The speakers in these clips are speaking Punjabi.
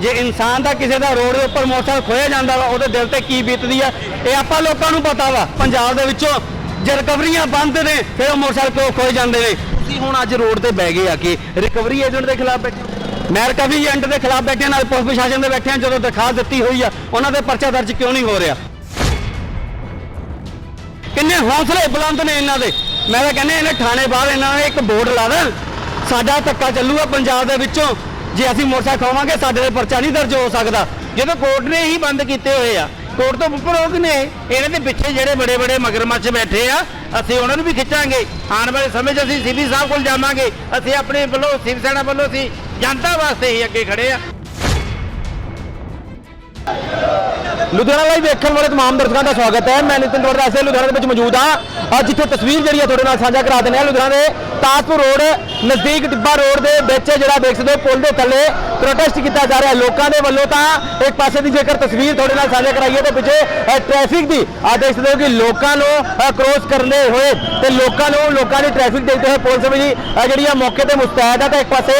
ਜੇ ਇਨਸਾਨ ਦਾ ਕਿਸੇ ਦਾ ਰੋਡ ਦੇ ਉੱਪਰ ਮੋਟਰਸਾਈਕਲ ਖੋਇਆ ਜਾਂਦਾ ਵਾ, ਉਹਦੇ ਦਿਲ ਤੇ ਕੀ ਬੀਤਦੀ ਆ? ਇਹ ਆਪਾਂ ਲੋਕਾਂ ਨੂੰ ਪਤਾ ਵਾ। ਪੰਜਾਬ ਦੇ ਵਿੱਚੋਂ ਜੇ ਰਿਕਵਰੀਆਂ ਬੰਦ ਨੇ, ਫਿਰ ਉਹ ਮੋਟਰਸਾਈਕਲ ਕਿਉਂ ਖੋਏ ਜਾਂਦੇ ਨੇ? ਤੁਸੀਂ ਹੁਣ ਅੱਜ ਰੋਡ ਤੇ ਬਹਿ ਗਏ ਆ ਕਿ ਰਿਕਵਰੀ ਏਜੰਟ ਦੇ ਖਿਲਾਫ ਬੈਠੇ ਮੈਂ ਰਿਕਵਰੀ ਏਜੰਟ ਦੇ ਖਿਲਾਫ ਬੈਠੇ ਨਾਲ ਪੁਲਿਸ ਪ੍ਰਸ਼ਾਸਨ ਦੇ ਬੈਠੇ ਆ ਜਦੋਂ ਦਿਖਾ ਦਿੱਤੀ ਹੋਈ ਆ, ਉਹਨਾਂ ਦੇ ਪਰਚਾ ਦਰਜ ਕਿਉਂ ਨਹੀਂ ਹੋ ਰਿਹਾ? ਕਿੰਨੇ ਹੌਸਲੇ ਬੁਲੰਦ ਨੇ ਇਹਨਾਂ ਦੇ। ਮੈਂ ਤਾਂ ਕਹਿੰਦਾ, ਇਹਨਾਂ ਥਾਣੇ ਬਾਹਰ ਇਹਨਾਂ ਨੇ ਇੱਕ ਬੋਰਡ ਲਾ ਦੇਣ ਸਾਡਾ ਧੱਕਾ ਚੱਲੂਗਾ ਪੰਜਾਬ ਦੇ ਵਿੱਚੋਂ। ਜੇ ਅਸੀਂ ਮੋਟਰਸਾਈਕਲ ਖੋਵਾਂਗੇ ਸਾਡੇ ਤੇ ਪਰਚਾ ਨਹੀਂ ਦਰਜ ਹੋ ਸਕਦਾ। ਜਦੋਂ ਕੋਰਟ ਨੇ ਹੀ ਬੰਦ ਕੀਤੇ ਹੋਏ ਆ, ਕੋਰਟ ਤੋਂ ਉੱਪਰ ਉਹ ਨੇ ਇਹਨਾਂ ਦੇ ਪਿੱਛੇ ਜਿਹੜੇ ਬੜੇ ਬੜੇ ਮਗਰਮੱਛ ਬੈਠੇ ਆ, ਅਸੀਂ ਉਹਨਾਂ ਨੂੰ ਵੀ ਖਿੱਚਾਂਗੇ। ਆਉਣ ਵਾਲੇ ਸਮੇਂ 'ਚ ਅਸੀਂ ਸੀਬੀ ਸਾਹਿਬ ਕੋਲ ਜਾਵਾਂਗੇ। ਅਸੀਂ ਆਪਣੇ ਵੱਲੋਂ, ਸਿਵ ਸੈਨਾ ਵੱਲੋਂ ਅਸੀਂ ਜਨਤਾ ਵਾਸਤੇ ਹੀ ਅੱਗੇ ਖੜੇ ਆ। ਲੁਧਿਆਣਾ ਲਾਈਵ ਵੇਖਣ ਵਾਲੇ ਤਮਾਮ ਦਰਸ਼ਕਾਂ ਦਾ ਸਵਾਗਤ ਹੈ। ਮੈਂ ਨਿਤਿਨ ਦਵੜਾ ਸੇ ਲੁਧਿਆਣਾ ਦੇ ਵਿੱਚ ਮੌਜੂਦ ਹਾਂ। ਅੱਜ ਜਿੱਥੇ ਤਸਵੀਰ ਜਿਹੜੀ ਹੈ ਤੁਹਾਡੇ ਨਾਲ ਸਾਂਝਾ ਕਰਾ ਦਿੰਦੇ ਹਾਂ। ਲੁਧਿਆਣਾ ਦੇ ਤਾਜਪੁਰ ਰੋਡ ਨਜ਼ਦੀਕ ਟਿੱਬਾ ਰੋਡ ਦੇ ਵਿੱਚ ਜਿਹੜਾ ਦੇਖ ਸਕਦੇ ਹੋ ਪੁਲ ਦੇ ਥੱਲੇ ਪ੍ਰੋਟੈਸਟ ਕੀਤਾ ਜਾ ਰਿਹਾ ਲੋਕਾਂ ਦੇ ਵੱਲੋਂ ਤਾਂ ਇੱਕ ਪਾਸੇ ਦੀ ਜੇਕਰ ਤਸਵੀਰ ਤੁਹਾਡੇ ਨਾਲ ਸਾਂਝਾ ਕਰਾਈਏ ਤਾਂ ਪਿੱਛੇ ਅ, ਟ੍ਰੈਫਿਕ ਦੀ ਆ ਦੇਖ ਸਕਦੇ ਹੋ ਕਿ ਲੋਕਾਂ ਨੂੰ ਕ੍ਰੋਸ ਕਰਨੇ ਹੋਏ ਤੇ ਲੋਕਾਂ ਨੂੰ ਲੋਕਾਂ ਦੀ ਟ੍ਰੈਫਿਕ ਦੇਖਦੇ ਹੋਏ ਪੁਲਿਸ ਵੀ ਜਿਹੜੀ ਆ ਮੌਕੇ ਤੇ ਮੁਸਤੈਦ ਹੈ ਤਾਂ ਇੱਕ ਪਾਸੇ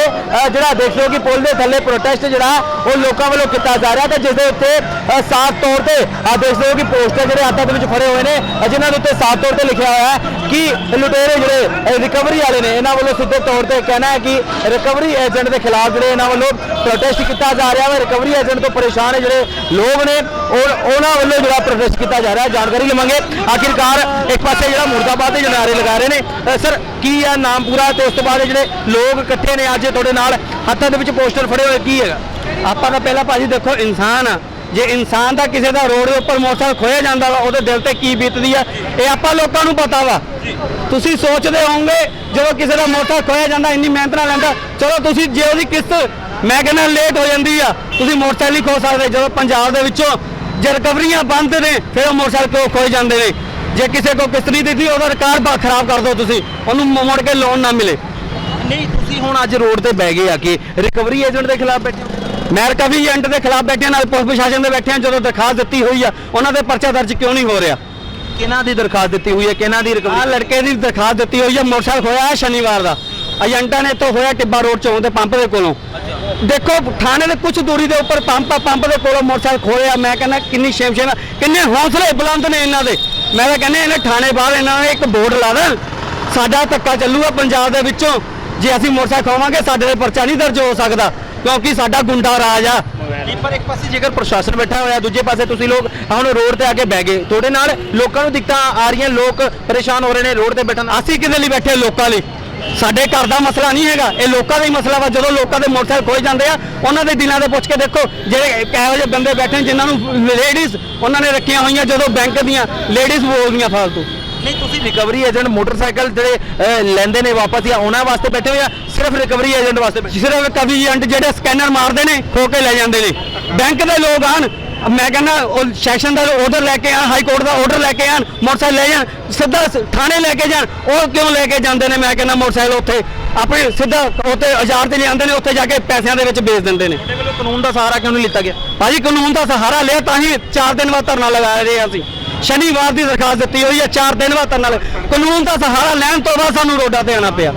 ਜਿਹੜਾ ਦੇਖ ਸਕਦੇ ਹੋ ਕਿ ਪੁਲ ਦੇ ਥੱਲੇ ਪ੍ਰੋਟੈਸਟ ਜਿਹੜਾ ਉਹ ਲੋਕਾਂ ਵੱਲੋਂ ਕੀਤਾ ਜਾ ਰਿਹਾ ਤੇ ਜਿਸ ਦੇ ਉੱਤੇ ਸਾਫ਼ ਤੌਰ ਤੇ ਆ ਦੇਖਦੇ ਹੋ ਕਿ ਪੋਸਟਰ ਜਿਹੜੇ ਹੱਥਾਂ ਦੇ ਵਿੱਚ ਫੜੇ ਹੋਏ ਨੇ ਅ, ਜਿਨ੍ਹਾਂ ਦੇ ਉੱਤੇ ਸਾਫ਼ ਤੌਰ ਤੇ ਲਿਖਿਆ ਹੋਇਆ ਹੈ ਕਿ ਲੁਟੇਰੇ ਜਿਹੜੇ ਰਿਕਵਰੀ ਵਾਲੇ ਨੇ ਇਹਨਾਂ ਵੱਲੋਂ ਸਿੱਧੇ ਤੌਰ ਤੇ ਕਹਿਣਾ ਹੈ ਕਿ ਰਿਕਵਰੀ ਏਜੰਟ ਦੇ ਖਿਲਾਫ ਜਿਹੜੇ ਇਹਨਾਂ ਵੱਲੋਂ ਪ੍ਰੋਟੈਸਟ ਕੀਤਾ ਜਾ ਰਿਹਾ ਹੈ ਰਿਕਵਰੀ ਏਜੰਟ ਤੋਂ ਪਰੇਸ਼ਾਨ ਹੈ ਜਿਹੜੇ ਲੋਕ ਨੇ ਉਹਨਾਂ ਵੱਲੋਂ ਜਿਹੜਾ ਪ੍ਰੋਟੈਸਟ ਕੀਤਾ ਜਾ ਰਿਹਾ ਹੈ ਜਾਣਕਾਰੀ ਲਵਾਂਗੇ। ਆਖਿਰਕਾਰ ਇੱਕ ਪਾਸੇ ਜਿਹੜਾ ਮੁਰਦਾਬਾਦ ਦੇ ਜਨਾਰੇ ਲਗਾ ਰਹੇ ਨੇ ਸਰ ਕੀ ਹੈ ਨਾਮ ਪੂਰਾ? ਤੇ ਉਸ ਤੋਂ ਬਾਅਦ ਜਿਹੜੇ ਲੋਕ ਇਕੱਠੇ ਨੇ ਅੱਜ ਤੁਹਾਡੇ ਨਾਲ ਹੱਥਾਂ ਦੇ ਵਿੱਚ ਪੋਸਟਰ ਫੜੇ ਹੋਏ ਕੀ ਹੈਗਾ? ਆਪਾਂ ਤਾਂ ਪਹਿਲਾਂ ਭਾਜੀ ਦੇਖੋ ਇਨਸਾਨ ਆ। ਜੇ ਇਨਸਾਨ ਦਾ ਕਿਸੇ ਦਾ ਰੋਡ ਦੇ ਉੱਪਰ ਮੋਟਰਸਾਈਕਲ ਖੋਇਆ ਜਾਂਦਾ ਵਾ, ਉਹਦੇ ਦਿਲ ਤੇ ਕੀ ਬੀਤਦੀ ਆ? ਇਹ ਆਪਾਂ ਲੋਕਾਂ ਨੂੰ ਪਤਾ ਵਾ। ਤੁਸੀਂ ਸੋਚਦੇ ਹੋਵੋਗੇ, ਜਦੋਂ ਕਿਸੇ ਦਾ ਮੋਟਰਸਾਈਕਲ ਖੋਇਆ ਜਾਂਦਾ, ਇੰਨੀ ਮਿਹਨਤ ਨਾਲ ਲੈਂਦਾ, ਚਲੋ ਤੁਸੀਂ ਜੇ ਉਹਦੀ ਕਿਸ਼ਤ, ਮੈਂ ਕਹਿੰਦਾ ਲੇਟ ਹੋ ਜਾਂਦੀ ਆ, ਤੁਸੀਂ ਮੋਟਰਸਾਈਕਲ ਨਹੀਂ ਖੋ ਸਕਦੇ। ਜਦੋਂ ਪੰਜਾਬ ਦੇ ਵਿੱਚੋਂ ਜੇ ਰਿਕਵਰੀਆਂ ਬੰਦ ਨੇ, ਫਿਰ ਉਹ ਮੋਟਰਸਾਈਕਲ ਕਿਉਂ ਖੋਏ ਜਾਂਦੇ ਨੇ? ਜੇ ਕਿਸੇ ਕੋ ਕਿਸ਼ਤ ਨਹੀਂ ਦਿੱਤੀ, ਉਹਦਾ ਰਿਕਾਰਡ ਖਰਾਬ ਕਰ ਦਿਓ ਤੁਸੀਂ। ਉਹਨੂੰ ਮੁੜ ਕੇ ਲੋਨ ਨਾ ਮਿਲੇ। ਨਹੀਂ, ਤੁਸੀਂ ਹੁਣ ਅੱਜ ਰੋਡ ਤੇ ਬਹਿ ਗਏ ਆ ਕਿ ਰਿਕਵਰੀ ਏਜੰਟ ਦੇ ਖਿਲਾਫ ਬੈਠੇ ਹੋ? ਮੈਂ ਰਿਕਵਰੀ ਏਜੰਟ ਦੇ ਖਿਲਾਫ ਬੈਠੇ ਨਾਲ ਪੁਲਿਸ ਪ੍ਰਸ਼ਾਸਨ ਦੇ ਬੈਠੇ ਆ ਜਦੋਂ ਦਰਖਾਸਤ ਦਿੱਤੀ ਹੋਈ ਆ ਉਹਨਾਂ ਦੇ ਪਰਚਾ ਦਰਜ ਕਿਉਂ ਨਹੀਂ ਹੋ ਰਿਹਾ? ਕਿਹਨਾਂ ਦੀ ਦਰਖਾਸਤ ਦਿੱਤੀ ਹੋਈ ਹੈ ਕਿਹਨਾਂ ਦੀ ਰਿਕਵਰੀ? ਲੜਕੇ ਦੀ ਦਰਖਾਸਤ ਦਿੱਤੀ ਹੋਈ ਆ ਮੋਟਰਸਾਈਕਲ ਖੋਇਆ ਹੈ ਸ਼ਨੀਵਾਰ ਦਾ। ਏਜੰਟਾਂ ਨੇ ਇੱਥੋਂ ਹੋਇਆ ਟਿੱਬਾ ਰੋਡ ਚੌਂਕ ਦੇ ਪੰਪ ਦੇ ਕੋਲੋਂ। ਦੇਖੋ ਥਾਣੇ ਦੇ ਕੁਝ ਦੂਰੀ ਦੇ ਉੱਪਰ ਪੰਪ ਆ ਪੰਪ ਦੇ ਕੋਲੋਂ ਮੋਟਰਸਾਈਕਲ ਖੋਇਆ ਮੈਂ ਕਹਿੰਦਾ ਕਿੰਨੀ ਸ਼ੇਮ ਸ਼ੇਮ ਆ, ਕਿੰਨੇ ਹੌਸਲੇ ਬੁਲੰਦ ਨੇ ਇਹਨਾਂ ਦੇ। ਮੈਂ ਤਾਂ ਕਹਿੰਦਾ ਇਹਨਾਂ ਥਾਣੇ ਬਾਹਰ ਇਹਨਾਂ ਨੇ ਇੱਕ ਬੋਰਡ ਲਾ ਦੇਣ ਸਾਡਾ ਧੱਕਾ ਚੱਲੂਗਾ ਪੰਜਾਬ ਦੇ ਵਿੱਚੋਂ। ਜੇ ਅਸੀਂ ਮੋਟਰਸਾਈਕਲ ਖੋਵਾਂਗੇ ਸਾਡੇ ਤੇ ਪਰਚਾ ਨਹੀਂ ਦਰਜ ਹੋ ਸਕਦਾ। ਕਿਉਂਕਿ ਸਾਡਾ ਗੁੰਡਾ ਰਾਜ ਆ। ਪਰ ਇੱਕ ਪਾਸੇ ਜੇਕਰ ਪ੍ਰਸ਼ਾਸਨ ਬੈਠਾ ਹੋਇਆ ਦੂਜੇ ਪਾਸੇ ਤੁਸੀਂ ਲੋਕ ਹੁਣ ਰੋਡ ਤੇ ਆ ਕੇ ਬਹਿ ਗਏ। ਤੁਹਾਡੇ ਨਾਲ ਲੋਕਾਂ ਨੂੰ ਦਿੱਕਤਾਂ ਆ ਰਹੀਆਂ ਲੋਕ ਪਰੇਸ਼ਾਨ ਹੋ ਰਹੇ ਨੇ ਰੋਡ ਤੇ ਬੈਠਣ ਅਸੀਂ ਕਿਹਦੇ ਲਈ ਬੈਠੇ ਲੋਕਾਂ ਲਈ? ਸਾਡੇ ਘਰ ਦਾ ਮਸਲਾ ਨਹੀਂ ਹੈਗਾ। ਇਹ ਲੋਕਾਂ ਦਾ ਹੀ ਮਸਲਾ ਵਾ। ਜਦੋਂ ਲੋਕਾਂ ਦੇ ਮੋਟਰਸਾਈਕਲ ਖੋਏ ਜਾਂਦੇ ਆ ਉਹਨਾਂ ਦੇ ਦਿਲਾਂ ਦੇ ਪੁੱਛ ਕੇ ਦੇਖੋ ਜਿਹੜੇ ਇਹੋ ਜਿਹੇ ਬੰਦੇ ਬੈਠੇ ਜਿਨ੍ਹਾਂ ਨੂੰ ਲੇਡੀਜ਼ ਉਹਨਾਂ ਨੇ ਰੱਖੀਆਂ ਹੋਈਆਂ ਜਦੋਂ ਬੈਂਕ ਦੀਆਂ ਲੇਡੀਜ਼ ਬੋਲਦੀਆਂ ਫਾਲਤੂ। ਨਹੀਂ ਤੁਸੀਂ ਰਿਕਵਰੀ ਏਜੰਟ ਮੋਟਰਸਾਈਕਲ ਜਿਹੜੇ ਅਹ, ਲੈਂਦੇ ਨੇ ਵਾਪਸ ਜਾਂ ਉਹਨਾਂ ਵਾਸਤੇ ਬੈਠੇ ਹੋ ਜਾਂ ਸਿਰਫ ਰਿਕਵਰੀ ਏਜੰਟ ਵਾਸਤੇ ਬੈਠੇ ਸਿਰਫ ਕਵੀ ਏਜੰਟ ਜਿਹੜੇ ਸਕੈਨਰ ਮਾਰਦੇ ਨੇ ਖੋ ਕੇ ਲੈ ਜਾਂਦੇ ਨੇ। ਬੈਂਕ ਦੇ ਲੋਕ ਆਣ ਮੈਂ ਕਹਿੰਦਾ ਉਹ ਸੈਸ਼ਨ ਦਾ ਆਰਡਰ ਲੈ ਕੇ ਆਣ ਹਾਈ ਕੋਰਟ ਦਾ ਆਰਡਰ ਲੈ ਕੇ ਆਣ ਮੋਟਰਸਾਈਕਲ ਲੈ ਜਾਣ ਸਿੱਧਾ ਸ- ਥਾਣੇ ਲੈ ਕੇ ਜਾਣ ਉਹ ਕਿਉਂ ਲੈ ਕੇ ਜਾਂਦੇ ਨੇ? ਮੈਂ ਕਹਿੰਦਾ ਮੋਟਰਸਾਈਕਲ ਉੱਥੇ ਆਪਣੇ ਸਿੱਧਾ ਉੱਥੇ ਹਜ਼ਾਰ ਤੇ ਲਿਆਉਂਦੇ ਨੇ ਉੱਥੇ ਜਾ ਕੇ ਪੈਸਿਆਂ ਦੇ ਵਿੱਚ ਵੇਚ ਦਿੰਦੇ ਨੇ। ਤੁਹਾਡੇ ਵੱਲੋਂ ਕਾਨੂੰਨ ਦਾ ਸਹਾਰਾ ਕਿਉਂ ਨਹੀਂ ਲਿੱਤਾ ਗਿਆ? ਭਾਜੀ ਕਾਨੂੰਨ ਦਾ ਸਹਾਰਾ ਲਿਆ ਤਾਂ ਹੀ 4 ਦਿਨ ਬਾਅਦ ਧਰਨਾ ਲਗਾ ਰਹੇ ਅਸੀਂ। ਸ਼ਨੀਵਾਰ ਦੀ ਦਰਖਾਸਤ ਦਿੱਤੀ ਹੋਈ ਹੈ 4 ਦਿਨ ਬਾਅਦ ਧਰਨਾ ਲਗਾ- ਕਾਨੂੰਨ ਦਾ ਸਹਾਰਾ ਲੈਣ ਤੋਂ ਬਾਅਦ ਸਾਨੂੰ ਰੋਡਾਂ ਤੇ ਆਣਾ ਪਿਆ।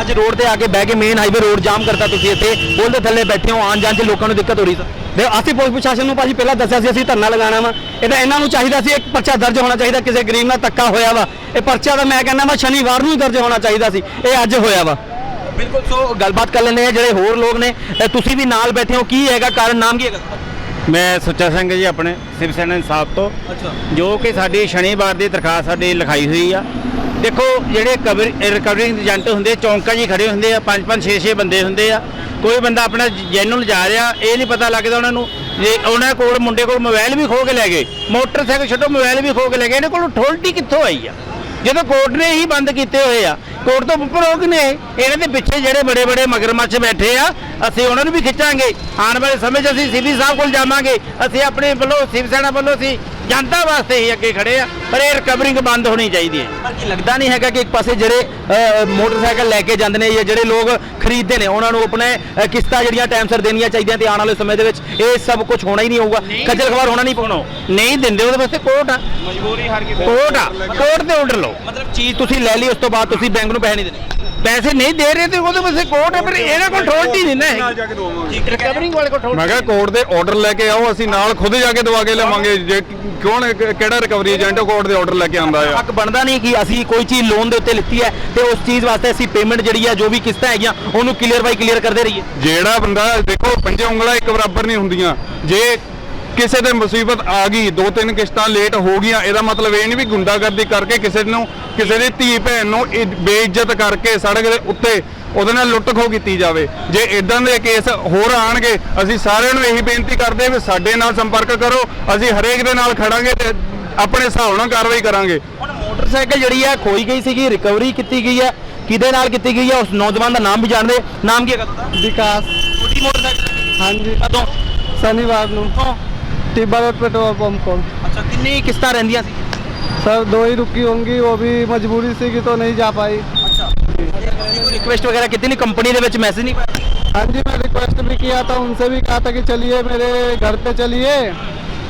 ਅੱਜ ਰੋਡ ਤੇ ਆ ਕੇ ਬਹਿ ਕੇ ਮੇਨ ਹਾਈਵੇ ਰੋਡ ਜਾਮ ਕਰਤਾ ਤੁਸੀਂ ਇੱਥੇ। ਪੁਲ ਦੇ ਥੱਲੇ ਬੈਠੇ ਹੋ, ਆਉਣ ਜਾਣ 'ਚ ਲੋਕਾਂ ਨੂੰ ਦਿੱਕਤ ਹੋ ਰਹੀ ਸਰ ਦੇ ਅਸੀਂ ਪੁਲਿਸ ਪ੍ਰਸ਼ਾਸਨ ਨੂੰ ਭਾਜੀ ਪਹਿਲਾਂ ਦੱਸਿਆ ਸੀ, ਅਸੀਂ ਧਰਨਾ ਲਗਾਉਣਾ ਵਾ। ਇਹਦਾ ਇਹਨਾਂ ਨੂੰ ਚਾਹੀਦਾ ਸੀ, ਇੱਕ ਪਰਚਾ ਦਰਜ ਹੋਣਾ ਚਾਹੀਦਾ, ਕਿਸੇ ਗਰੀਬ ਨਾਲ ਧੱਕਾ ਹੋਇਆ ਵਾ। ਇਹ ਪਰਚਾ ਤਾਂ ਮੈਂ ਕਹਿੰਦਾ ਵਾ, ਸ਼ਨੀਵਾਰ ਨੂੰ ਹੀ ਦਰਜ ਹੋਣਾ ਚਾਹੀਦਾ ਸੀ, ਇਹ ਅੱਜ ਹੋਇਆ ਵਾ। ਬਿਲਕੁਲ, ਸੋ ਗੱਲਬਾਤ ਕਰ ਲੈਂਦੇ ਆ ਜਿਹੜੇ ਹੋਰ ਲੋਕ ਨੇ ਤੁਸੀਂ ਵੀ ਨਾਲ ਬੈਠੇ ਹੋ, ਕੀ ਹੈਗਾ ਕਾਰਨ, ਨਾਮ ਕੀ ਹੈਗਾ? ਮੈਂ ਸੁੱਚਾ ਸਿੰਘ ਜੀ ਆਪਣੇ ਸਿਵ ਸੈਨਾ ਇਨਸਾਫ ਤੋਂ। ਅੱਛਾ। ਜੋ ਕਿ ਸਾਡੀ ਸ਼ਨੀਵਾਰ ਦੀ ਦਰਖਾਸਤ ਸਾਡੀ ਲਿਖਾਈ ਹੋਈ ਆ। ਦੇਖੋ ਜਿਹੜੇ ਕਵਰ ਰਿਕਵਰਿੰਗ ਏਜੰਟ ਹੁੰਦੇ ਚੌਂਕਾਂ 'ਚ ਖੜੇ ਹੁੰਦੇ ਆ ਪੰਜ ਪੰਜ 6 6 ਬੰਦੇ ਹੁੰਦੇ ਆ। ਕੋਈ ਬੰਦਾ ਆਪਣਾ ਜੈਨੂਨ ਜਾ ਰਿਹਾ ਇਹ ਨਹੀਂ ਪਤਾ ਲੱਗਦਾ ਉਹਨਾਂ ਨੂੰ ਜੇ ਉਹਨਾਂ ਕੋਲ ਮੁੰਡੇ ਕੋਲ ਮੋਬਾਈਲ ਵੀ ਖੋ ਕੇ ਲੈ ਗਏ। ਮੋਟਰਸਾਈਕਲ ਛੱਡੋ ਮੋਬਾਈਲ ਵੀ ਖੋ ਕੇ ਲੈ ਗਏ। ਇਹਨਾਂ ਕੋਲ ਅਥਾਰਟੀ ਕਿੱਥੋਂ ਆਈ ਆ? ਜਦੋਂ ਕੋਰਟ ਨੇ ਹੀ ਬੰਦ ਕੀਤੇ ਹੋਏ ਆ, ਕੋਰਟ ਤੋਂ ਉੱਪਰ ਉਹ ਨੇ ਇਹਨਾਂ ਦੇ ਪਿੱਛੇ ਜਿਹੜੇ ਬੜੇ ਬੜੇ ਮਗਰਮੱਛ ਬੈਠੇ ਆ, ਅਸੀਂ ਉਹਨਾਂ ਨੂੰ ਵੀ ਖਿੱਚਾਂਗੇ। ਆਉਣ ਵਾਲੇ ਸਮੇਂ 'ਚ ਅਸੀਂ ਸੀਬੀ ਸਾਹਿਬ ਕੋਲ ਜਾਵਾਂਗੇ। ਅਸੀਂ ਆਪਣੇ ਵੱਲੋਂ ਸਿਵ ਸੈਨਾ ਵੱਲੋਂ ਅਸੀਂ ਜਨਤਾ ਵਾਸਤੇ ਹੀ ਅੱਗੇ ਖੜੇ ਆ ਪਰ ਇਹ ਰਿਕਵਰਿੰਗ ਬੰਦ ਹੋਣੀ ਚਾਹੀਦੀ ਹੈ। ਪਰ ਕੀ ਲੱਗਦਾ ਨਹੀਂ ਹੈਗਾ ਕਿ ਇੱਕ ਪਾਸੇ ਜਿਹੜੇ ਮੋਟਰਸਾਈਕਲ ਲੈ ਕੇ ਜਾਂਦੇ ਨੇ ਜਾਂ ਜਿਹੜੇ ਲੋਕ ਖਰੀਦਦੇ ਨੇ ਉਹਨਾਂ ਨੂੰ ਆਪਣੇ ਅਹ, ਕਿਸ਼ਤਾਂ ਜਿਹੜੀਆਂ ਟਾਈਮ ਸਿਰ ਦੇਣੀਆਂ ਚਾਹੀਦੀਆਂ ਤੇ ਆਉਣ ਵਾਲੇ ਸਮੇਂ ਦੇ ਵਿੱਚ ਇਹ ਸਭ ਕੁਝ ਹੋਣਾ ਹੀ ਨਹੀਂ ਹੋਊਗਾ। ਖੱਜਲ ਖਵਾਰ ਹੋਣਾ ਨਹੀਂ ਪਾਉਣਾ। ਨਹੀਂ ਦਿੰਦੇ ਉਹਦੇ ਵਾਸਤੇ ਕੋਰਟ ਆ। ਮਜਬੂਰੀ ਹਰ ਕਿਸੇ ਕੋਰਟ ਆ। ਕੋਰਟ ਤੇ ਆਰਡਰ ਲਓ। ਮਤਲਬ ਚੀਜ਼ ਤੁਸੀਂ ਲੈ ਲਈ ਉਸ ਤੋਂ ਬਾਅਦ ਤੁਸੀਂ ਬੈਂਕ ਨੂੰ ਪੈਸੇ ਨਹੀਂ ਦੇਣੇ। ਪੈਸੇ ਨਹੀਂ ਦੇ ਰਹੇ ਤੇ ਉਹਦੇ ਵਾਸਤੇ ਕੋਰਟ ਹੈ ਪਰ ਕੋਲ ਅਥਾਰਟੀ ਨਹੀਂ ਨਾ ਹੈ ਰਿਕਵਰਿੰਗ ਵਾਲੇ ਕੋਲ ਮੈਂ ਕਿਹਾ ਕੋਰਟ ਦੇ ਆਰਡਰ ਲੈ ਕੇ ਆਓ ਅਸੀਂ ਨਾਲ ਖੁਦ ਜਾ ਕੇ ਦਵਾ ਕੇ ਲਵਾਂਗੇ। ਜੇ ਕੌਣ ਕਿ- ਕਿਹੜਾ ਰਿਕਵਰੀ ਏਜੰਟ ਕੋਰਟ ਦੇ ਆਰਡਰ ਲੈ ਕੇ ਆਂਦਾ ਆ। ਹੱਕ ਬਣਦਾ ਨਹੀਂ ਕਿ ਅਸੀਂ ਕੋਈ ਚੀਜ਼ ਲੋਨ ਦੇ ਉੱਤੇ ਲਿੱਤੀ ਹੈ ਤੇ ਉਸ ਚੀਜ਼ ਵਾਸਤੇ ਅਸੀਂ ਪੇਮੈਂਟ ਜਿਹੜੀ ਹੈ ਜੋ ਵੀ ਕਿਸ਼ਤਾਂ ਹੈਗੀਆਂ ਉਹਨੂੰ ਕਲੀਅਰ ਬਾਈ ਕਲੀਅਰ ਕਰਦੇ ਰਹੀਏ। ਜਿਹੜਾ ਬੰਦਾ ਦੇਖੋ ਪੰਜੇ ਉਂਗਲਾਂ ਇੱਕ ਬਰਾਬਰ ਨਹੀਂ ਹੁੰਦੀਆਂ। ਜੇ ਕਿਸੇ ਦੇ ਮੁਸੀਬਤ ਆ ਗਈ ਦੋ ਤਿੰਨ ਕਿਸ਼ਤਾਂ ਲੇਟ ਹੋ ਗਈਆਂ ਇਹਦਾ ਮਤਲਬ ਇਹ ਨਹੀਂ ਵੀ ਗੁੰਡਾਗਰਦੀ ਕਰਕੇ ਕਿਸੇ ਨੂੰ ਕਿਸੇ ਦੀ ਧੀ ਭੈਣ ਨੂੰ ਇ- ਬੇਇੱਜ਼ਤ ਕਰਕੇ ਸੜਕ ਦੇ ਉੱਤੇ ਉਹਦੇ ਨਾਲ ਲੁੱਟ ਖੋ ਕੀਤੀ ਜਾਵੇ। ਜੇ ਇਦਾਂ ਦੇ ਕੇਸ ਹੋਰ ਆਣਗੇ ਅਸੀਂ ਸਾਰਿਆਂ ਨੂੰ ਇਹੀ ਬੇਨਤੀ ਕਰਦੇ ਹਾਂ ਵੀ ਸਾਡੇ ਨਾਲ ਸੰਪਰਕ ਕਰੋ ਅਸੀਂ ਹਰੇਕ ਦੇ ਨਾਲ ਖੜਾਂਗੇ ਤੇ ਆਪਣੇ ਹਿਸਾਬ ਨਾਲ ਕਾਰਵਾਈ ਕਰਾਂਗੇ। ਹੁਣ ਮੋਟਰਸਾਈਕਲ ਜਿਹੜੀ ਹੈ ਖੋਈ ਗਈ ਸੀਗੀ ਰਿਕਵਰੀ ਕੀਤੀ ਗਈ ਹੈ ਕਿਹਦੇ ਨਾਲ ਕੀਤੀ ਗਈ ਹੈ ਉਸ ਨੌਜਵਾਨ ਦਾ ਨਾਮ ਵੀ ਜਾਣਦੇ। ਨਾਮ ਕੀ ਤੁਹਾਡਾ ਵਿਕਾਸ। ਛੋਟੀ ਮੋਟਰਸਾਈਕਲ। ਹਾਂਜੀ। ਕਦੋਂ? ਸ਼ਨੀਵਾਰ ਨੂੰ। टिब्बा रोड पेट्रोल तो पंप को अच्छा कितनी किस्त रहती सर दो ही रुकी होंगी वो भी मजबूरी सी तो नहीं जा पाई। अच्छा, रिक्वेस्ट वगैरह कितनी कंपनी ने बच्चे मैसेज नहीं हाँ जी मैं रिक्वेस्ट भी किया था उनसे भी कहा था कि चलिए मेरे घर पे चलिए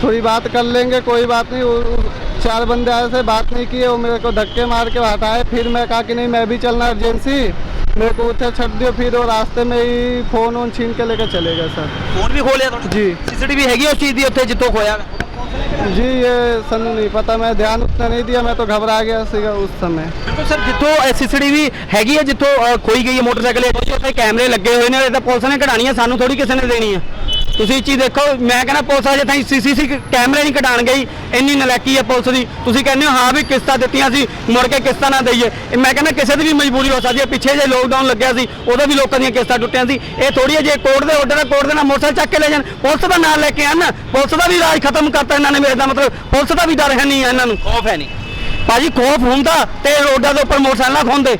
थोड़ी बात कर लेंगे कोई बात नहीं चार बंदे आए से बात नहीं किए वो मेरे को धक्के मार के हटाए फिर मैं कहा कि नहीं मैं भी चलना अर्जेंसी मेरे को उठे छट दियो फिर वो रास्ते में ही फोन वोन छीन के लेकर चले गए सर ਫੋਨ ਵੀ ਖੋਲਿਆ ਤੁਹਾਡਾ जी ਸੀਸੀਟੀਵੀ ਹੈਗੀ ਉਸ ਚੀਜ਼ ਦੀ ਉੱਥੇ ਜਿੱਥੋਂ ਖੋਇਆ जी ये सन नहीं पता मैं ध्यान उतना नहीं दिया मैं तो घबरा गया सीगा उस समय ਬਿਲਕੁਲ ਸਰ ਜਿੱਥੋਂ ਸੀਸੀਟੀਵੀ ਹੈਗੀ ਹੈ ਜਿੱਥੋਂ ਅ, ਖੋਈ ਗਈ ਹੈ ਮੋਟਰਸਾਈਕਲ ਇਹ ਉੱਥੇ ਕੈਮਰੇ ਲੱਗੇ ਹੋਏ ਨੇ ਇਹ ਤਾਂ ਪੁਲਿਸ ਨੇ ਕਢਾਣੀ ਆ ਸਾਨੂੰ ਥੋੜੀ ਕਿਸੇ ਨੇ ਦੇਣੀ ਆ ਤੁਸੀਂ ਇਹ ਚੀਜ਼ ਦੇਖੋ ਮੈਂ ਕਹਿੰਦਾ ਪੁਲਿਸ ਅਜੇ ਤਾਈਂ ਸੀਸੀਸੀ ਕੈਮਰੇ ਨਹੀਂ ਕਢਾਣ ਗਈ ਇੰਨੀ ਨਲਾਇਕੀ ਹੈ ਪੁਲਿਸ ਦੀ। ਤੁਸੀਂ ਕਹਿੰਦੇ ਹੋ ਹਾਂ ਵੀ ਕਿਸ਼ਤਾਂ ਦਿੱਤੀਆਂ ਸੀ ਮੁੜ ਕੇ ਕਿਸ਼ਤਾਂ ਨਾ ਦਈਏ। ਇਹ ਮੈਂ ਕਹਿੰਦਾ ਕਿਸੇ ਦੀ ਵੀ ਮਜਬੂਰੀ ਹੋ ਸਕਦੀ ਹੈ। ਪਿੱਛੇ ਜੇ ਲੋਕਡਾਊਨ ਲੱਗਿਆ ਸੀ ਉਦੋਂ ਵੀ ਲੋਕਾਂ ਦੀਆਂ ਕਿਸ਼ਤਾਂ ਟੁੱਟੀਆਂ ਸੀ। ਇਹ ਥੋੜੀ ਜੇ ਕੋਰਟ ਦੇ ਆਰਡਰ ਹੈ ਕੋਰਟ ਦੇ ਨਾਲ ਮੋਟਰਸਾਈਕਲ ਚੱਕ ਕੇ ਲੈ ਜਾਣ। ਪੁਲਿਸ ਦਾ ਨਾਂ ਲੈ ਕੇ ਆਣ ਪੁਲਿਸ ਦਾ ਵੀ ਰਾਜ ਖਤਮ ਕਰਤਾ ਇਹਨਾਂ ਨੇ ਮੇਰੇ ਦਾ ਮਤਲਬ। ਪੁਲਿਸ ਦਾ ਵੀ ਡਰ ਹੈ ਨਹੀਂ ਇਹਨਾਂ ਨੂੰ। ਖੌਫ ਹੈ ਨਹੀਂ। ਭਾਜੀ ਖੋਫ ਹੁੰਦਾ ਤੇ ਰੋਡਾਂ ਦੇ ਉੱਪਰ ਮੋਟਰਸਾਈਕਲ ਨਾ ਖੋਂਦੇ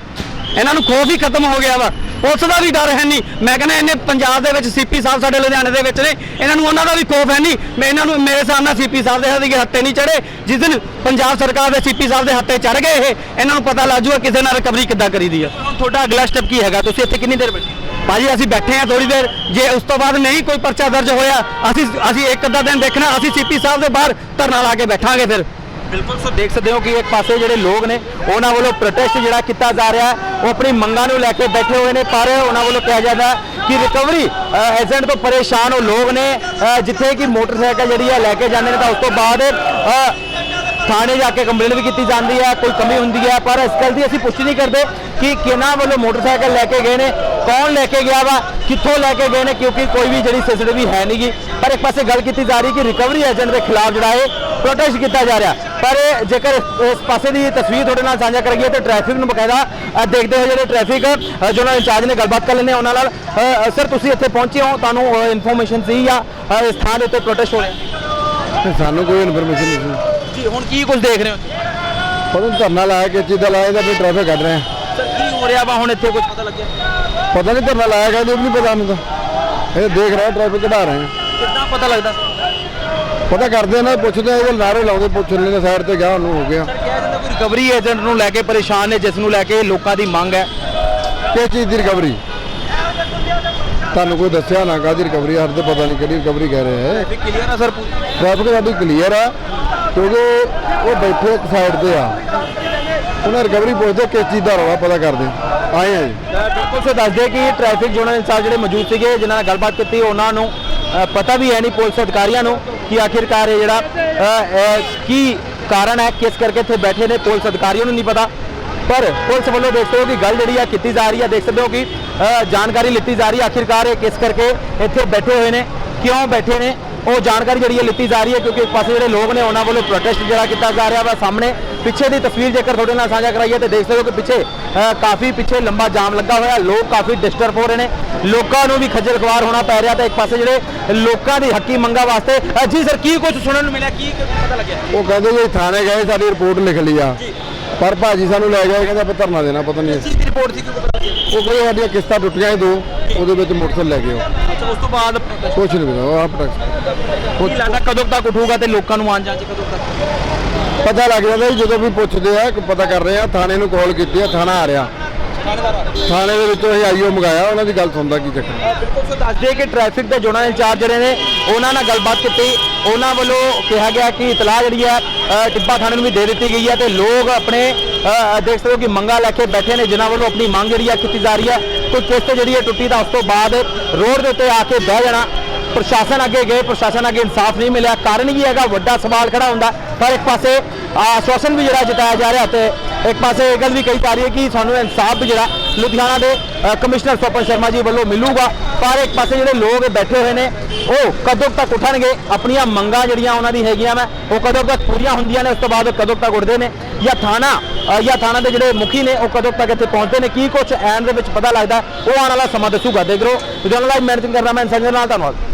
ਇਹਨਾਂ ਨੂੰ ਖੋਫ ਹੀ ਖਤਮ ਹੋ ਗਿਆ ਵਾ। ਪੁਲਿਸ ਦਾ ਵੀ ਡਰ ਹੈ ਨਹੀਂ। ਮੈਂ ਕਹਿੰਦਾ ਇਹਨੇ ਪੰਜਾਬ ਦੇ ਵਿੱਚ ਸੀਪੀ ਸਾਹਿਬ ਸਾਡੇ ਲੁਧਿਆਣੇ ਦੇ ਵਿੱਚ ਨੇ। ਇਹਨਾਂ ਨੂੰ ਉਹਨਾਂ ਦਾ ਵੀ ਖੋਫ ਹੈ ਨਹੀਂ। ਮੈਂ ਇਹਨਾਂ ਨੂੰ ਮੇਰੇ ਹਿਸਾਬ ਸਾਹਮਣੇ ਸੀਪੀ ਸਾਹਿਬ ਦੇ ਹੱਥ ਹੱਤੇ ਨਹੀਂ ਚੜੇ ਜਿਸ ਦਿਨ ਪੰਜਾਬ ਸਰਕਾਰ ਦੇ ਸੀਪੀ ਸਾਹਿਬ ਦੇ ਹੱਤੇ ਚੜ ਗਏ ਇਹ, ਇਹਨਾਂ ਨੂੰ ਪਤਾ ਲੱਗ ਜੂਗਾ ਕਿਸੇ ਨਾਲ ਰਿਕਵਰੀ ਕਿੱਦਾਂ ਕਰੀਦੀ ਆ। ਹੁਣ ਤੁਹਾਡਾ ਅਗਲਾ ਸਟੈਪ ਕੀ ਹੈਗਾ? ਤੁਸੀਂ ਇੱਥੇ ਕਿੰਨੀ ਦੇਰ ਬੈਠੇ ਭਾਜੀ, ਅਸੀਂ ਬੈਠੇ ਆ ਥੋੜੀ ਦੇਰ। ਜੇ ਉਸ ਤੋਂ ਬਾਅਦ ਨਹੀਂ ਕੋਈ ਪਰਚਾ ਦਰਜ ਹੋਇਆ, ਅਸੀਂ ਅਸੀਂ ਇੱਕ ਅੱਧਾ ਦਿਨ ਦੇਖਣਾ, ਅਸੀਂ ਸੀਪੀ ਸਾਹਿਬ ਦੇ ਬਾਹਰ ਧਰਨਾ ਲਾ ਕੇ ਬੈਠਾਂਗੇ ਫਿਰ। ਬਿਲਕੁਲ ਸੋ ਦੇਖ ਸਕਦੇ ਹੋ ਕਿ ਇੱਕ ਪਾਸੇ ਜਿਹੜੇ ਲੋਕ ਨੇ, ਉਹਨਾਂ ਵੱਲੋਂ ਪ੍ਰੋਟੈਸਟ ਜਿਹੜਾ ਕੀਤਾ ਜਾ ਰਿਹਾ ਹੈ, ਉਹ ਆਪਣੀ ਮੰਗਾਂ ਨੂੰ ਲੈ ਕੇ ਬੈਠੇ ਹੋਏ ਨੇ, ਪਰ ਉਹਨਾਂ ਵੱਲੋਂ ਕਿਹਾ ਜਾਂਦਾ ਕਿ ਰਿਕਵਰੀ ਏਜੰਟ ਤੋਂ ਪਰੇਸ਼ਾਨ ਉਹ ਲੋਕ ਨੇ ਜਿੱਥੇ ਕਿ ਮੋਟਰਸਾਈਕਲ ਜਿਹੜੀ ਹੈ ਲੈ ਕੇ ਜਾਂਦੇ ਨੇ, ਤਾਂ ਉਸ ਤੋਂ ਬਾਅਦ ਥਾਣੇ ਜਾ ਕੇ ਕੰਪਲੇਂਟ ਵੀ ਕੀਤੀ ਜਾਂਦੀ ਹੈ ਕੋਈ ਕਮੀ ਹੁੰਦੀ ਹੈ ਪਰ ਇਸ ਗੱਲ ਦੀ ਅਸੀਂ ਪੁਸ਼ਟੀ ਨਹੀਂ ਕਰਦੇ ਕਿ ਕਿਹਨਾਂ ਵੱਲੋਂ ਮੋਟਰਸਾਈਕਲ ਲੈ ਕੇ ਗਏ ਨੇ ਕੌਣ ਲੈ ਕੇ ਗਿਆ ਵਾ ਕਿੱਥੋਂ ਲੈ ਕੇ ਗਏ ਨੇ ਕਿਉਂਕਿ ਕੋਈ ਵੀ ਜਿਹੜੀ ਸੀਸੀਟੀਵੀ ਹੈ ਨਹੀਂਗੀ ਪਰ ਇੱਕ ਪਾਸੇ ਗੱਲ ਕੀਤੀ ਜਾ ਰਹੀ ਕਿ ਰਿਕਵਰੀ ਏਜੰਟ ਦੇ ਖਿਲਾਫ ਜਿਹੜਾ ਹੈ ਪ੍ਰੋਟੈਸਟ ਕੀਤਾ ਜਾ ਰਿਹਾ। ਪਰ ਜੇਕਰ ਇਸ- ਪਾਸੇ ਦੀ ਤਸਵੀਰ ਤੁਹਾਡੇ ਨਾਲ ਸਾਂਝਾ ਕਰਾਂਗੇ ਤਾਂ ਟ੍ਰੈਫਿਕ ਨੂੰ ਬਕਾਇਦਾ ਦੇਖਦੇ ਹੋਏ ਜਿਹੜੇ ਟ੍ਰੈਫਿਕ ਅ, ਜੋ ਇੰਚਾਰਜ ਨੇ ਗੱਲਬਾਤ ਕਰ ਲੈਂਦੇ ਹਾਂ ਉਹਨਾਂ ਨਾਲ ਸਰ ਤੁਸੀਂ ਇੱਥੇ ਪਹੁੰਚੇ ਹੋ ਤੁਹਾਨੂੰ ਇਨਫੋਰਮੇਸ਼ਨ ਸੀ ਜਾਂ ਇਸ ਥਾਂ ਦੇ ਉੱਤੇ ਪ੍ਰੋਟੈਸਟ ਹੋ ਰਿਹਾ? ਸਾਨੂੰ ਕੋਈ ਇਨਫੋਰਮੇਸ਼ਨ ਨਹੀਂ ਸੀ। ਜੀ ਹੁਣ ਕੀ ਕੁਝ ਦੇਖ ਰਹੇ ਹੋ ਪਤਾ ਨਹੀਂ ਧਰਨਾ ਲਾਇਆ ਕਿ ਚੀਜ਼ ਦਾ ਲਾਇਆ ਤਾਂ ਫਿਰ ਟ੍ਰੈਫਿਕ ਕੱਢ ਰਹੇ ਆ। ਸਰ ਕੀ ਹੋ ਰਿਹਾ ਵਾ ਹੁਣ ਇੱਥੇ ਕੁਝ ਪਤਾ ਲੱਗਿਆ? ਪਤਾ ਨਹੀਂ ਧਰਨਾ ਲਾਇਆ ਵੀ ਨਹੀਂ ਪਤਾ ਮੈਨੂੰ ਤਾਂ। ਇਹ ਦੇਖ ਰਿਹਾ ਟ੍ਰੈਫਿਕ ਕਢਾ ਰਹੇ ਆ। ਕਿੱਦਾਂ ਪਤਾ ਲੱਗਦਾ ਪਤਾ ਕਰਦੇ ਆ ਨਾ ਪੁੱਛਦੇ ਆ ਇਹ ਨਾਰੇ ਲਾਉਂਦੇ ਪੁੱਛ ਲੈਂਦੇ ਸਾਈਡ ਤੇ ਗਿਆ ਉਹਨੂੰ ਹੋ ਗਿਆ। ਕਿਹਾ ਜਾਂਦਾ ਕੋਈ ਰਿਕਵਰੀ ਏਜੰਟ ਨੂੰ ਲੈ ਕੇ ਪਰੇਸ਼ਾਨ ਨੇ ਜਿਸ ਨੂੰ ਲੈ ਕੇ ਲੋਕਾਂ ਦੀ ਮੰਗ ਹੈ। ਕਿਸ ਚੀਜ਼ ਦੀ ਰਿਕਵਰੀ ਤੁਹਾਨੂੰ ਕੋਈ ਦੱਸਿਆ ਨਾ ਕਾਹਦੀ ਰਿਕਵਰੀ ਹਰ ਤੇ ਪਤਾ ਨਹੀਂ ਕਿਹੜੀ ਰਿਕਵਰੀ ਕਹਿ ਰਹੇ ਹੈ ਕਲੀਅਰ ਆ ਸਰ ਟ੍ਰੈਫਿਕ ਸਾਡੀ ਕਲੀਅਰ ਆ ਕਿਉਂਕਿ ਉਹ ਬੈਠੇ ਇੱਕ ਸਾਈਡ ਤੇ ਆ। ਉਹਨਾਂ ਰਿਕਵਰੀ ਪੁੱਛਦੇ ਕਿਸ ਚੀਜ਼ ਦਾ ਰੌਲਾ ਪਤਾ ਕਰਦੇ ਆਏ ਆ ਜੀ। ਬਿਲਕੁਲ ਸੋ ਦੱਸਦੇ ਕਿ ਟ੍ਰੈਫਿਕ ਜੋਨਾਂ ਇੰਚਾਰਜ ਜਿਹੜੇ ਮੌਜੂਦ ਸੀਗੇ ਜਿਨ੍ਹਾਂ ਨਾਲ ਗੱਲਬਾਤ ਕੀਤੀ ਉਹਨਾਂ ਨੂੰ ਪਤਾ ਵੀ ਹੈ ਨਹੀਂ ਪੁਲਿਸ ਅਧਿਕਾਰੀਆਂ ਨੂੰ ਕਿ ਆਖਿਰਕਾਰ ਇਹ ਜਿਹੜਾ ਕੀ ਕਾਰਨ ਹੈ ਕਿਸ ਕਰਕੇ ਇੱਥੇ ਬੈਠੇ ਨੇ ਪੁਲਿਸ ਅਧਿਕਾਰੀਆਂ ਨੂੰ ਨਹੀਂ ਪਤਾ। ਪਰ ਪੁਲਿਸ ਵੱਲੋਂ ਦੇਖ ਸਕਦੇ ਹੋ ਕਿ ਗੱਲ ਜਿਹੜੀ ਆ ਕੀਤੀ ਜਾ ਰਹੀ ਹੈ ਦੇਖ ਸਕਦੇ ਹੋ ਕਿ ਜਾਣਕਾਰੀ ਲਿੱਤੀ ਜਾ ਰਹੀ ਹੈ ਆਖਿਰਕਾਰ ਇਹ ਕਿਸ ਕਰਕੇ ਇੱਥੇ ਬੈਠੇ ਹੋਏ ਨੇ ਕਿਉਂ ਬੈਠੇ ਨੇ ਉਹ ਜਾਣਕਾਰੀ ਜਿਹੜੀ ਹੈ ਲਿੱਤੀ ਜਾ ਰਹੀ ਹੈ ਕਿਉਂਕਿ ਇੱਕ ਪਾਸੇ ਜਿਹੜੇ ਲੋਕ ਨੇ ਉਹਨਾਂ ਵੱਲੋਂ ਪ੍ਰੋਟੈਸਟ ਜਿਹੜਾ ਕੀਤਾ ਜਾ ਰਿਹਾ ਵਾ ਸਾਹਮਣੇ। ਪਿੱਛੇ ਦੀ ਤਸਵੀਰ ਜੇਕਰ ਤੁਹਾਡੇ ਨਾਲ ਸਾਂਝਾ ਕਰਾਈਏ ਤੇ ਦੇਖ ਸਕਦੇ ਹੋ ਕਿ ਪਿੱਛੇ ਕਾਫੀ ਪਿੱਛੇ ਲੰਬਾ ਜਾਮ ਲੱਗਾ ਹੋਇਆ ਲੋਕ ਕਾਫੀ ਡਿਸਟਰਬ ਹੋ ਰਹੇ ਨੇ ਲੋਕਾਂ ਨੂੰ ਵੀ ਖੱਜਲ ਖਵਾਰ ਹੋਣਾ ਪੈ ਰਿਹਾ ਤੇ ਇੱਕ ਪਾਸੇ ਜਿਹੜੇ ਲੋਕਾਂ ਦੀ ਹੱਕੀ ਮੰਗਾਂ ਵਾਸਤੇ ਜੀ ਸਰ ਕੀ ਕੁਝ ਸੁਣਨ ਨੂੰ ਮਿਲਿਆ ਕੀ ਪਤਾ ਲੱਗਿਆ? ਉਹ ਕਹਿੰਦੇ ਜੀ ਥਾਣੇ ਗਏ ਸਾਡੀ ਰਿਪੋਰਟ ਲਿਖ ਲਈ ਆ। ਪਰ ਭਾਜੀ ਸਾਨੂੰ ਲੈ ਗਏ ਕਹਿੰਦੇ ਆਪਾਂ ਧਰਨਾ ਦੇਣਾ ਪਤਾ ਨਹੀਂ। ਕੀ ਦੀ ਰਿਪੋਰਟ ਸੀ ਕੀ ਪਤਾ ਲੱਗਿਆ ਉਹ ਕੋਈ ਸਾਡੀਆਂ ਕਿਸ਼ਤਾਂ ਟੁੱਟੀਆਂ ਸੀ ਦੋ ਉਹਦੇ ਵਿੱਚ ਮੋਟਰਸਾਈਕਲ ਲੈ ਗਏ ਉਹ। ਅੱਛਾ ਉਸ ਤੋਂ ਬਾਅਦ ਕੁਛ ਨਹੀਂ ਪਤਾ ਉਹ ਆਪ ਟੈਕਸ ਕੀ ਲੱਗਦਾ ਕਦੋਂ ਤੱਕ ਉਠੂਗਾ ਤੇ ਲੋਕਾਂ ਨੂੰ ਆਉਣ ਜਾਣ ਚ ਕਦੋਂ ਤੱਕ? ਪਤਾ ਲੱਗ ਜਾਂਦਾ ਜੀ ਜਦੋਂ ਵੀ ਪੁੱਛਦੇ ਆ ਕਿ ਪਤਾ ਕਰ ਰਹੇ ਆ ਥਾਣੇ ਨੂੰ ਕਾਲ ਕੀਤੀ ਆ ਥਾਣਾ ਆ ਰਿਹਾ। ਥਾਣੇ ਦੇ ਵਿੱਚੋਂ ਅਸੀਂ ਆਈਓ ਮੰਗਾਇਆ, ਉਹਨਾਂ ਦੀ ਗੱਲ ਸੁਣਦਾ ਕੀ ਚੱਕਰ? ਬਿਲਕੁਲ ਸੋ ਦੱਸਦੇ ਕਿ ਟ੍ਰੈਫਿਕ ਦੇ ਜੋਨਾਂ ਇੰਚਾਰਜ ਜਿਹੜੇ ਨੇ, ਉਹਨਾਂ ਨਾਲ ਗੱਲਬਾਤ ਕੀਤੀ। ਉਹਨਾਂ ਵੱਲੋਂ ਕਿਹਾ ਗਿਆ ਕਿ ਇਤਲਾਹ ਜਿਹੜੀ ਹੈ ਟਿੱਬਾ ਥਾਣੇ ਨੂੰ ਵੀ ਦੇ ਦਿੱਤੀ ਗਈ ਹੈ ਤੇ ਲੋਕ ਆਪਣੇ ਦੇਖ ਸਕਦੇ ਹੋ ਕਿ ਮੰਗਾ ਲੈ ਕੇ ਬੈਠੇ ਨੇ, ਜਿਨ੍ਹਾਂ ਵੱਲੋਂ ਆਪਣੀ ਮੰਗ ਜਿਹੜੀ ਹੈ ਕੀਤੀ ਜਾ ਰਹੀ ਹੈ। ਕੋਈ ਕਿਸ਼ਤ ਜਿਹੜੀ ਹੈ ਟੁੱਟੀ ਤਾਂ ਉਸ ਤੋਂ ਬਾਅਦ ਰੋਡ ਦੇ ਉੱਤੇ ਆ ਕੇ ਬਹਿ ਜਾਣਾ। ਪ੍ਰਸ਼ਾਸਨ ਅੱਗੇ ਗਏ, ਪ੍ਰਸ਼ਾਸਨ ਅੱਗੇ ਇਨਸਾਫ ਨਹੀਂ ਮਿਲਿਆ। ਕਾਰਨ ਕੀ ਹੈਗਾ, ਵੱਡਾ ਸਵਾਲ ਖੜਾ ਹੁੰਦਾ। ਪਰ ਇੱਕ ਪਾਸੇ ਆਸ਼ਵਾਸਨ ਵੀ ਜਿਹੜਾ ਜਤਾਇਆ ਜਾ ਰਿਹਾ ਤੇ ਇੱਕ ਪਾਸੇ ਇਹ ਗੱਲ ਵੀ ਕਹੀ ਜਾ ਰਹੀ ਹੈ ਕਿ ਸਾਨੂੰ ਇਨਸਾਫ ਜਿਹੜਾ ਲੁਧਿਆਣਾ ਦੇ ਕਮਿਸ਼ਨਰ ਸੋਪਨ ਸ਼ਰਮਾ ਜੀ ਵੱਲੋਂ ਮਿਲੂਗਾ। ਪਰ ਇੱਕ ਪਾਸੇ ਜਿਹੜੇ ਲੋਕ ਬੈਠੇ ਹੋਏ ਨੇ, ਉਹ ਕਦੋਂ ਤੱਕ ਉੱਠਣਗੇ? ਆਪਣੀਆਂ ਮੰਗਾਂ ਜਿਹੜੀਆਂ ਉਹਨਾਂ ਦੀ ਹੈਗੀਆਂ ਮੈਂ ਉਹ ਕਦੋਂ ਤੱਕ ਪੂਰੀਆਂ ਹੁੰਦੀਆਂ ਨੇ? ਉਸ ਤੋਂ ਬਾਅਦ ਉਹ ਕਦੋਂ ਤੱਕ ਉੱਠਦੇ ਨੇ? ਜਾਂ ਥਾਣਾ ਜਾਂ ਥਾਣਾ ਦੇ ਜਿਹੜੇ ਮੁਖੀ ਨੇ, ਉਹ ਕਦੋਂ ਤੱਕ ਇੱਥੇ ਪਹੁੰਚਦੇ ਨੇ? ਕੀ ਕੁਝ ਐਨ ਦੇ ਵਿੱਚ ਪਤਾ ਲੱਗਦਾ? ਉਹ ਆਉਣ ਵਾਲਾ ਸਮਾਂ ਦੱਸੂਗਾ। ਦੇਖ ਲਓ, ਲੁਧਿਆਣਾ ਲਾਈਵ ਮੈਨੇਜਿੰਗ ਕਰਨਾ ਮੈਂ ਸੰਜੇ ਨਾਲ, ਧੰਨਵਾਦ।